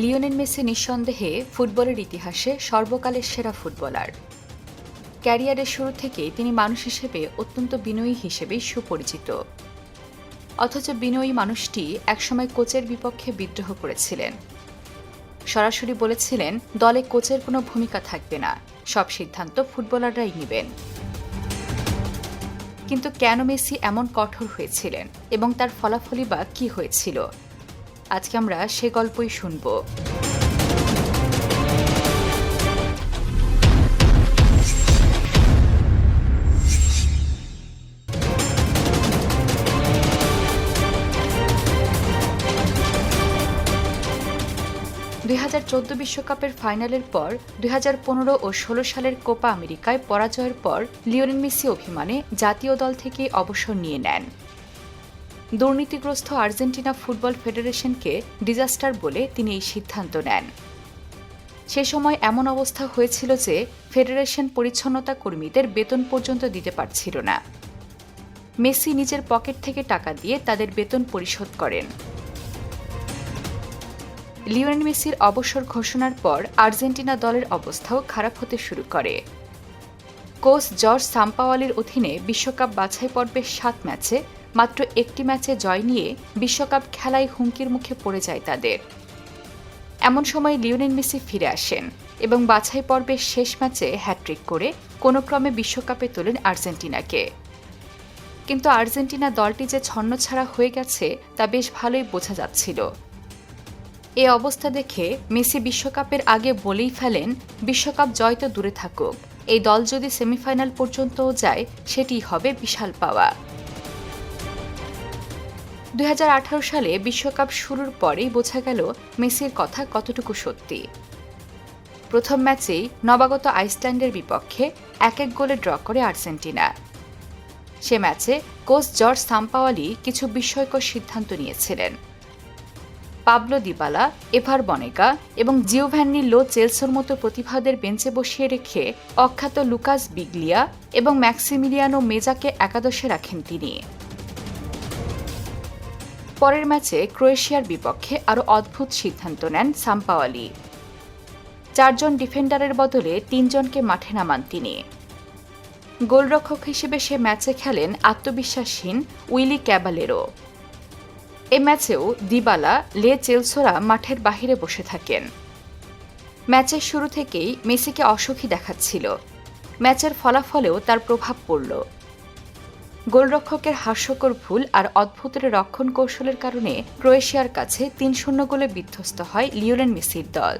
Lionel Messi নিঃসন্দেহে ফুটবলের ইতিহাসে সর্বকালের সেরা ফুটবলার। ক্যারিয়ারের শুরু থেকে তিনি মানুষ হিসেবে অত্যন্ত বিনয়ী হিসেবেই সুপরিচিত। অথচ বিনয়ী মানুষটি একসময় কোচের বিপক্ষে বিদ্রোহ করেছিলেন। সরাসরি বলেছিলেন, দলে কোচের কোনো ভূমিকা থাকবে না, সব সিদ্ধান্ত ফুটবলাররাই নেবেন। কিন্তু কেন মেসি এমন কঠোর হয়েছিলেন এবং তার ফলাফলই বা কী হয়েছিল? আজকে আমরা সে গল্পই শুনব। দুই বিশ্বকাপের ফাইনালের পর, দুই হাজার পনেরো ও ষোলো সালের কোপা আমেরিকায় পরাজয়ের পর লিওনেল মেসি অভিমানে জাতীয় দল থেকে অবসর নিয়ে নেন। দুর্নীতিগ্রস্ত আর্জেন্টিনা ফুটবল ফেডারেশনকে ডিজাস্টার বলে তিনি এই সিদ্ধান্ত নেন। সে সময় এমন অবস্থা হয়েছিল যে ফেডারেশন পরিচ্ছন্নতা কর্মীদের বেতন পর্যন্ত দিতে পারছিল না। মেসি নিজের পকেট থেকে টাকা দিয়ে তাদের বেতন পরিশোধ করেন। লিওনেল মেসির অবসর ঘোষণার পর আর্জেন্টিনা দলের অবস্থাও খারাপ হতে শুরু করে। কোচ জর্জ সাম্পাওয়ালির অধীনে বিশ্বকাপ বাছাই পর্বের সাত ম্যাচে মাত্র একটি ম্যাচে জয় নিয়ে বিশ্বকাপ খেলায় হুমকির মুখে পড়ে যায় তাদের। এমন সময় লিওনেল মেসি ফিরে আসেন এবং বাছাই পর্বের শেষ ম্যাচে হ্যাট্রিক করে কোনো ক্রমে বিশ্বকাপে তোলেন আর্জেন্টিনাকে। কিন্তু আর্জেন্টিনা দলটি যে ছন্নছাড়া হয়ে গেছে তা বেশ ভালোই বোঝা যাচ্ছিল। এ অবস্থা দেখে মেসি বিশ্বকাপের আগে বলেই ফেলেন, বিশ্বকাপ জয় তো দূরে থাকুক। এই দল যদি সেমিফাইনাল পর্যন্তও যায় সেটি হবে বিশাল পাওয়া। দুই হাজার আঠারো সালে বিশ্বকাপ শুরুর পরেই বোঝা গেল মেসির কথা কতটুকু সত্যি। প্রথম ম্যাচেই নবাগত আইসল্যান্ডের বিপক্ষে এক এক গোলে ড্র করে আর্জেন্টিনা। সে ম্যাচে কোচ জর্জ সাম্পাওয়ালি কিছু বিস্ময়কর সিদ্ধান্ত নিয়েছিলেন। পাবলো দিবালা, এভার বনেকা এবং জিওভ্যান্নি লো চেলসোর মতো প্রতিভাদের বেঞ্চে বসিয়ে রেখে অখ্যাত লুকাস বিগলিয়া এবং ম্যাক্সিমিলিয়ানো মেজাকে একাদশে রাখেন তিনি। পরের ম্যাচে ক্রোয়েশিয়ার বিপক্ষে আরও অদ্ভুত সিদ্ধান্ত নেন সাম্পাওয়ালি চারজন ডিফেন্ডারের বদলে তিনজনকে মাঠে নামান তিনি। গোলরক্ষক হিসেবে সে ম্যাচে খেলেন আত্মবিশ্বাসহীন উইলি ক্যাবালেরো। এ ম্যাচেও দিবালা, লে চেলসোরা মাঠের বাহিরে বসে থাকেন। ম্যাচের শুরু থেকেই মেসিকে অসুখী দেখাচ্ছিল। ম্যাচের ফলাফলেও তার প্রভাব পড়ল। গোলরক্ষকের হাস্যকর ভুল আর অদ্ভুতের রক্ষণ কৌশলের কারণে ক্রোয়েশিয়ার কাছে তিন শূন্য গোলে বিধ্বস্ত হয় লিওনেল মেসির দল।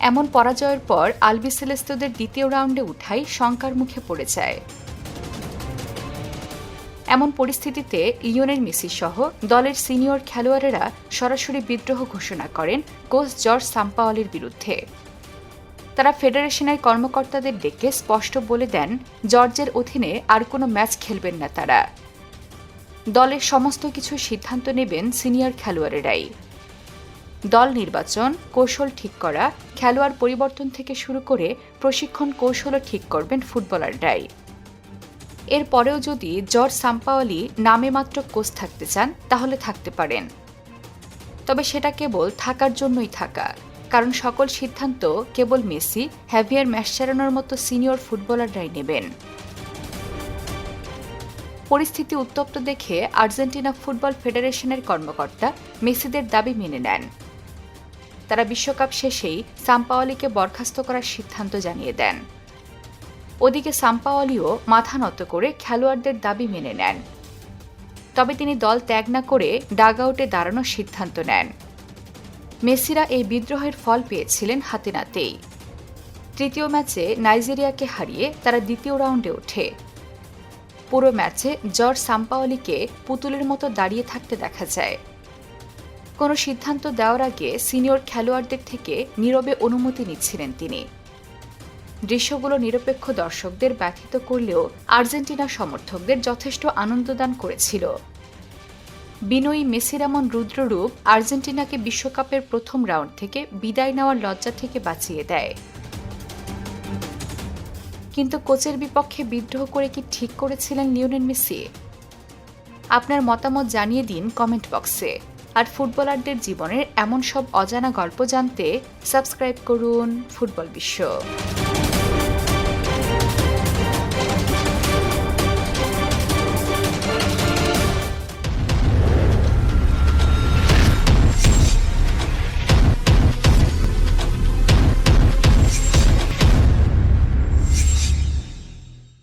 এমন পরাজয়ের পর আলবিসেলেস্তদের দ্বিতীয় রাউন্ডে উঠাই শঙ্কার মুখে পড়ে যায়। এমন পরিস্থিতিতে লিওনেল মেসি সহ দলের সিনিয়র খেলোয়াড়েরা সরাসরি বিদ্রোহ ঘোষণা করেন কোচ জর্জ সাম্পাওয়ালির বিরুদ্ধে। তারা ফেডারেশনের কর্মকর্তাদের ডেকে স্পষ্ট বলে দেন, জর্জের অধীনে আর কোনো ম্যাচ খেলবেন না তারা। দলের সমস্ত কিছু সিদ্ধান্ত নেবেন সিনিয়র খেলোয়াড়েরাই। দল নির্বাচন, কৌশল ঠিক করা, খেলোয়াড় পরিবর্তন থেকে শুরু করে প্রশিক্ষণ কৌশলও ঠিক করবেন ফুটবলাররাই। এরপরেও যদি জর্জ সাম্পাওয়ালি নামে মাত্র কোচ থাকতে চান, তাহলে থাকতে পারেন। তবে সেটা কেবল থাকার জন্যই থাকা। কারণ সকল সিদ্ধান্ত কেবল মেসি হ্যাভিয়ার ম্যাশচারানোর মতো সিনিয়র ফুটবলাররাই নেবেন। পরিস্থিতি উত্তপ্ত দেখে আর্জেন্টিনা ফুটবল ফেডারেশনের কর্মকর্তা মেসিদের দাবি মেনে নেন। তারা বিশ্বকাপ শেষেই সাম্পাওয়ালিকে বরখাস্ত করার সিদ্ধান্ত জানিয়ে দেন। ওদিকে সাম্পাওয়ালিও মাথা নত করে খেলোয়াড়দের দাবি মেনে নেন। তবে তিনি দল ত্যাগ না করে ডাগ আউটে দাঁড়ানোর সিদ্ধান্ত নেন। মেসিরা এই বিদ্রোহের ফল পেয়েছিলেন হাতে নাতেই। তৃতীয় ম্যাচে নাইজেরিয়াকে হারিয়ে তারা দ্বিতীয় রাউন্ডে ওঠে। পুরো ম্যাচে জর্জ সাম্পাওয়ালিকে পুতুলের মতো দাঁড়িয়ে থাকতে দেখা যায়। কোনো সিদ্ধান্ত দেওয়ার আগে সিনিয়র খেলোয়াড়দের থেকে নীরবে অনুমতি নিচ্ছিলেন তিনি। দৃশ্যগুলো নিরপেক্ষ দর্শকদের ব্যথিত করলেও আর্জেন্টিনা সমর্থকদের যথেষ্ট আনন্দদান করেছিল। বিনয়ী মেসির এমন রুদ্ররূপ আর্জেন্টিনাকে বিশ্বকাপের প্রথম রাউন্ড থেকে বিদায় নেওয়ার লজ্জা থেকে বাঁচিয়ে দেয়। কিন্তু কোচের বিপক্ষে বিদ্রোহ করে কি ঠিক করেছিলেন লিওনেল মেসি? আপনার মতামত জানিয়ে দিন কমেন্ট বক্সে। আর ফুটবলারদের জীবনের এমন সব অজানা গল্প জানতে সাবস্ক্রাইব করুন ফুটবল বিশ্ব।